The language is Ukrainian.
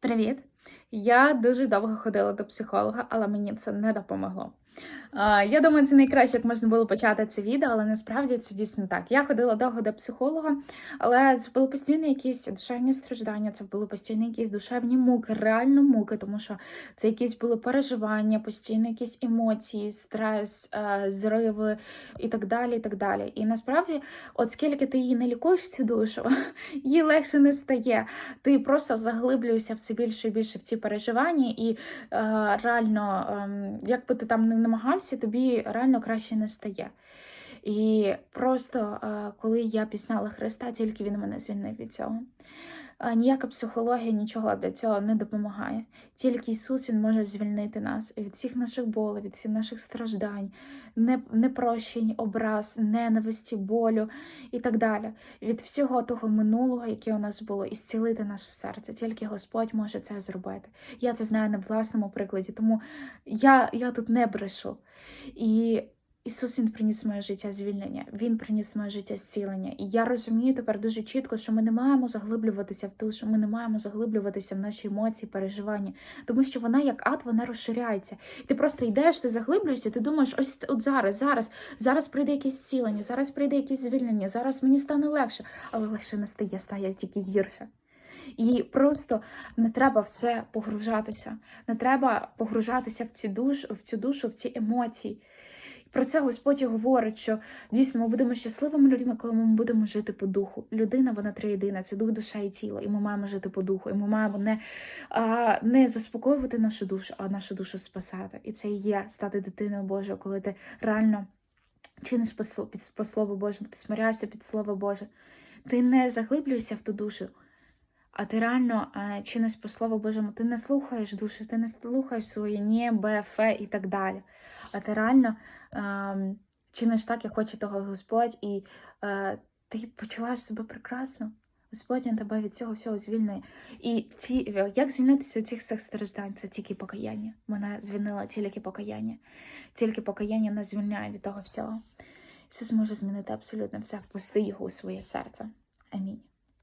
Привіт! Я дуже довго ходила до психолога, але мені це не допомогло. Я думаю, це найкраще, як можна було почати це відео, але насправді це дійсно так. Я ходила довго до психолога, але це були постійно якісь душевні страждання, це були постійно якісь душевні муки, реально муки, тому що це якісь були переживання, постійно якісь емоції, стрес, е, зриви і так далі. І так далі. І насправді, от скільки ти її не лікуєш цю душу, їй легше не стає. Ти просто заглиблюєшся все більше і більше в ці переживання, і е, реально, е, як би ти там не намагався, тобі реально краще не стає. І просто е, коли я пізнала Христа, тільки він мене звільнив від цього. Е, Ніяка психологія нічого для цього не допомагає. Тільки Ісус Він може звільнити нас від всіх наших болей, від всіх наших страждань, непрощень, образ, ненависті, болю і так далі. Від всього того минулого, яке у нас було, і зцілити наше серце. Тільки Господь може це зробити. Я це знаю на власному прикладі, тому я, я тут не брешу. І Ісус Він приніс моє життя звільнення, Він приніс моє життя зцілення. І я розумію тепер дуже чітко, що ми не маємо заглиблюватися в душу, ми не маємо заглиблюватися в наші емоції, переживання, тому що вона, як ад, вона розширяється. Ти просто йдеш, ти заглиблюєшся, ти думаєш, ось от зараз, зараз, зараз прийде якесь зцілення, зараз прийде якесь звільнення, зараз мені стане легше, але легше не стає, стає тільки гірше. І просто не треба в це погружатися. Не треба погружатися в цю душу, в цю душу, в ці емоції. Про це Господь говорить, що дійсно ми будемо щасливими людьми, коли ми будемо жити по духу. Людина, вона триєдина, це дух, душа і тіло, і ми маємо жити по духу, і ми маємо не, а, не заспокоювати нашу душу, а нашу душу спасати. І це і є стати дитиною Божою, коли ти реально чиниш по, по Слову Божому, ти смиряєшся під Слово Боже. Ти не заглиблюєшся в ту душу, а ти реально е, чиниш по Слову Божому, ти не слухаєш душу, ти не слухаєш своє ні, Б, і так далі. А ти реально е, чиниш так, як хоче того Господь, і е, ти почуваєш себе прекрасно. Господь тебе від цього всього звільнює. І ці, як звільнитися від цих всіх страждань? Це тільки покаяння. Мене звільнило тільки покаяння. Тільки покаяння нас звільняє від того всього. Ісус може змінити абсолютно все, впусти його у своє серце.